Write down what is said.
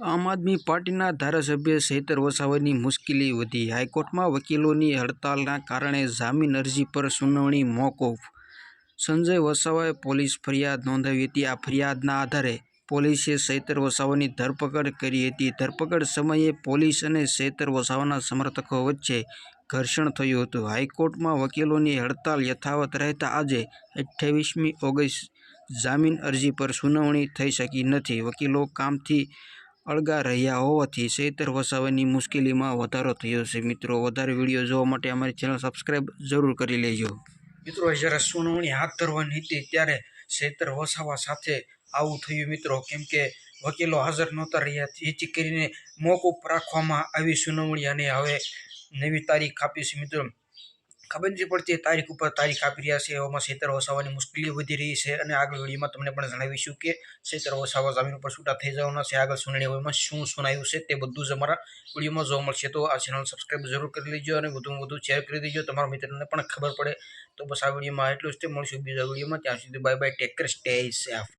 આમ આદમી પાર્ટીના ધારાસભ્ય સૈતર વસાવાની મુશ્કેલી વધી. હાઈકોર્ટમાં વકીલોની હડતાલના કારણે જામીન અરજી પર સુનાવણી મોકૂફ. સંજય વસાવાએ પોલીસ ફરિયાદ નોંધાવી હતી. આ ફરિયાદના આધારે પોલીસે સૈતર વસાવાની ધરપકડ કરી હતી. ધરપકડ સમયે પોલીસ અને સૈતર વસાવાના સમર્થકો વચ્ચે ઘર્ષણ થયું હતું. હાઈકોર્ટમાં વકીલોની હડતાલ યથાવત રહેતા આજે અઠ્યાવીસમી ઓગસ્ટ જામીન અરજી પર સુનાવણી થઈ શકી નથી. વકીલો કામથી અળગા રહ્યા હોવાથી શેતર વસાવાની મુશ્કેલીમાં વધારો થયો છે. મિત્રો, વધારે વીડિયો જોવા માટે અમારી ચેનલ સબસ્ક્રાઈબ જરૂર કરી લેજો. મિત્રો જ્યારે સુનાવણી હાથ ધરવાની હતી ત્યારે શેતર વસાવા સાથે આવું થયું. મિત્રો, કેમ કે વકીલો હાજર નહોતા રહ્યા. જેથી કરીને મોકૂફ રાખવામાં આવી સુનાવણી અને હવે નવી તારીખ આપી મિત્રો ખબર નથી પડતી તારીખ ઉપર તારીખ આપી રહ્યા છે, એવામાં ચૈતર વસાવાની મુશ્કેલી વધી રહી છે અને આગળ વિડીયોમાં તમને પણ જણાવીશું કે ચૈતર વસાવા જામીન ઉપર છૂટા થઈ જવાના છે, આગળ સુનાવણી હોયમાં શું સુનાયું છે તે બધું જ અમારા વિડીયોમાં જોવા મળશે. તો આ ચેનલ સબસ્ક્રાઈબ જરૂર કરી લેજો અને વધુમાં વધુ શેર કરી દેજો. તમારા મિત્રને પણ ખબર પડે. તો બસ આ વિડીયોમાં એટલું જ. તે મળશું બીજા વિડીયોમાં. ત્યાં સુધી bye bye take care stay safe